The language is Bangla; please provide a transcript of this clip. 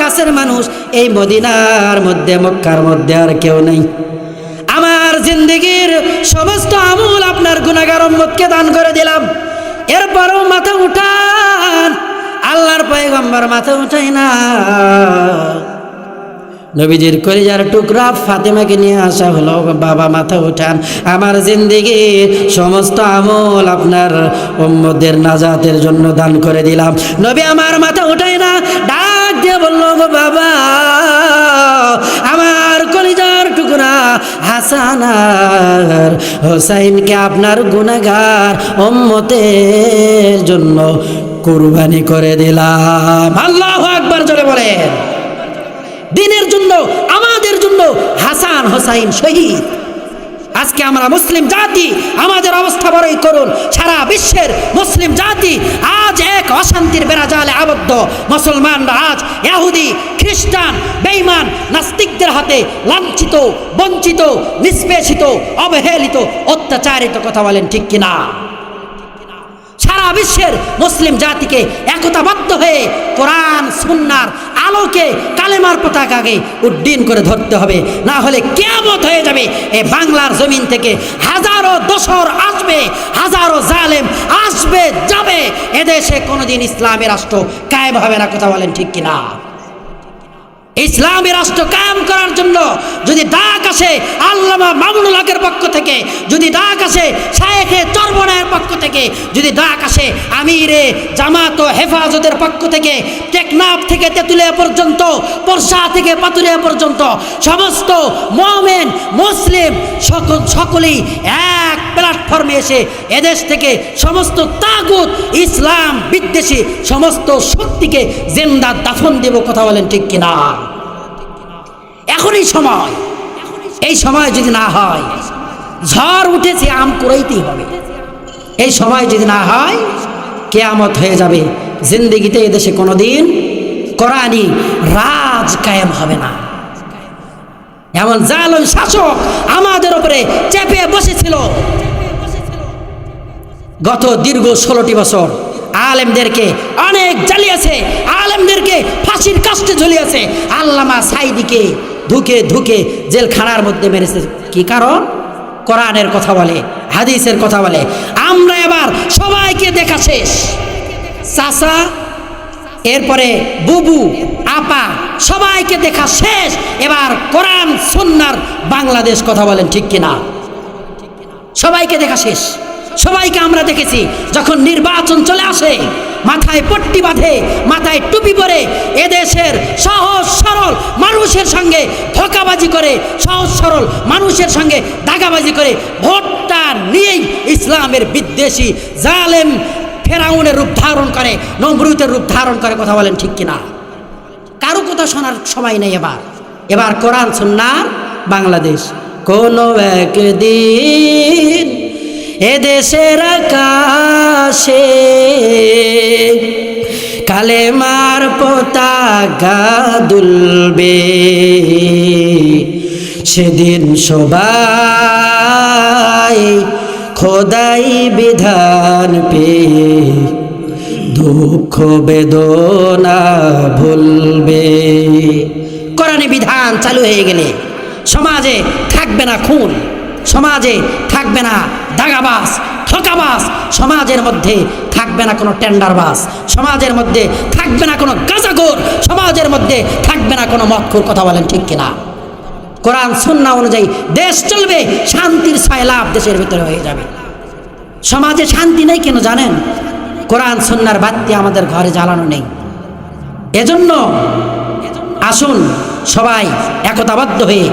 কাছের মানুষ, এই মদিনার মধ্যে, মক্কার মধ্যে আর কেউ নেই। আমার জিন্দগির সমস্ত আমূল আপনার গুণাগার মতকে দান করে দিলাম। এরপরও মাথা উঠান, আল্লাহর পয়গম্বর মাথা উঠাই না। নবীজির কলিজার টুকরা ফাতেমাকে নিয়ে আসা হলো, বাবা মাথা উঠান। আমার জিন্দিগি, সমস্ত আমল আপনার উম্মদের নাজাতের জন্য দান করে দিলাম। নবী আমার মাথা উঠাই না, ডাক দিয়ে বলল, গো বাবা, আমার কলিজার টুকরা হাসান আর হোসাইনকে আপনার গুনাগার উম্মতের জন্য কুরবানি করে দিলাম। আল্লাহ আকবার, জোরে বলেন। দিনের জন্য, আমাদের জন্য হাসান হোসাইন শহীদ। আজকে আমরা মুসলিম জাতি, আমাদের অবস্থা বড়ই করুন সারা বিশ্বের মুসলিম জাতি আজ এক অশান্তির বেড়াজালে আবদ্ধ। মুসলমানরা আজ ইহুদি খ্রিস্টান, বেঈমান, নাস্তিকদের হাতে লাঞ্ছিত, বঞ্চিত, নিষ্পেষিত, অবহেলিত, অত্যাচারিত কথা বলেন ঠিক কিনা? সারা বিশ্বের মুসলিম জাতিকে একতাবদ্ধ হয়ে কোরআন, সুন্নার আলোকে কালেমার পতাকাকে উড্ডীন করে ধরতে হবে, না হলে কেমত হয়ে যাবে। এ বাংলার জমিন থেকে হাজারো দোসর আসবে, হাজারো জালেম আসবে, যাবে। এদেশে কোনোদিন ইসলামী রাষ্ট্র কায়েম হবে না, কথা বলেন ঠিক কিনা? ইসলামী রাষ্ট্র কায়েম করার জন্য যদি ডাক আসে আল্লামা মামুনুল হকের পক্ষ থেকে, যদি ডাক আসে শায়েখে চর্বনায়ের পক্ষ থেকে, যদি ডাক আসে আমিরে জামাত ও হেফাজতের পক্ষ থেকে, টেকনাফ থেকে তেঁতুলিয়া পর্যন্ত, পরশা থেকে পাতুরিয়া পর্যন্ত, সমস্ত মোমেন, মুসলিম সকল, সকলেই এক প্ল্যাটফর্মে এসে এদেশ থেকে সমস্ত তাগুত, ইসলাম, বিদ্বেষী সমস্ত শক্তিকে জেন্দা দাফন দেব, কথা বলেন ঠিক কিনা? এখনই সময়। এই সময় যদি না হয়, ঝড় উঠেছে, আম কুড়াইতেই হবে। এই সময় যদি না হয়, কেয়ামত হয়ে যাবে। জিন্দিগিতে এদেশে কোনোদিন কোরআনি রাজ কায়েম হবে না। এমন জালন শাসক আমাদের উপরে চেপে বসেছিল। গত দীর্ঘ ষোলোটি বছর আলেমদেরকে অনেক জ্বালিয়েছে। আলেমদেরকে ফাঁসির কাস্টে ঝুলিয়েছে। আল্লামা সাইদিকে ধুকে ধুকে জেলখানার মধ্যে মেরেছে। কি কারণ? কোরআনের কথা বলে, হাদিসের কথা বলে। আমরা এবার সবাইকে দেখা শেষ। চাষা এরপরে বুবু, আপা, সবাইকে দেখা শেষ। এবার কোরআন সন্ন্যার বাংলাদেশ কথা বলেন ঠিক কিনা? সবাইকে দেখা শেষ। সবাইকে আমরা দেখেছি, যখন নির্বাচন চলে আসে, মাথায় পট্টি বাঁধে, মাথায় টুপি পরে এদেশের সহজ সরল মানুষের সঙ্গে ধোকাবাজি করে, সহজ সরল মানুষের সঙ্গে দাগাবাজি করে, ভোটটা নিয়েই ইসলামের বিদ্বেষী জালেম ফেরাউনের রূপ ধারণ করে নমরুতের রূপ ধারণ করে, কথা বলেন ঠিক কিনা? কারও কথা শোনার সময় নেই এবার। এবার কোরআন সুন্নার বাংলাদেশ। কোনো একদিন এদেশের আকাশে কালেমার পতাকা দুলবে। সেদিন সবাই খোদাই বিধান পেয়ে দুঃখ বেদনা ভুলবে। কোরআনে বিধান চালু হয়ে গেলে সমাজে থাকবে না খুন। সমাজে থাকবে না দাগাবাস ঠকাবাস সমাজের মধ্যে থাকবে না কোনো টেন্ডারবাস, সমাজের মধ্যে থাকবে না কোনো গাজাগোর, সমাজের মধ্যে থাকবে না কোনো মক্ষুর কথা বলেন ঠিক কিনা? কোরআন, সুন্না অনুযায়ী দেশ চলবে, শান্তির লাভ দেশের ভিতরে হয়ে যাবে। সমাজে শান্তি নেই কেন জানেন? কোরআন সন্ন্যার বাতি আমাদের ঘরে জ্বালানো নেই। এজন্য আসুন সবাই একতাবদ্ধ হয়ে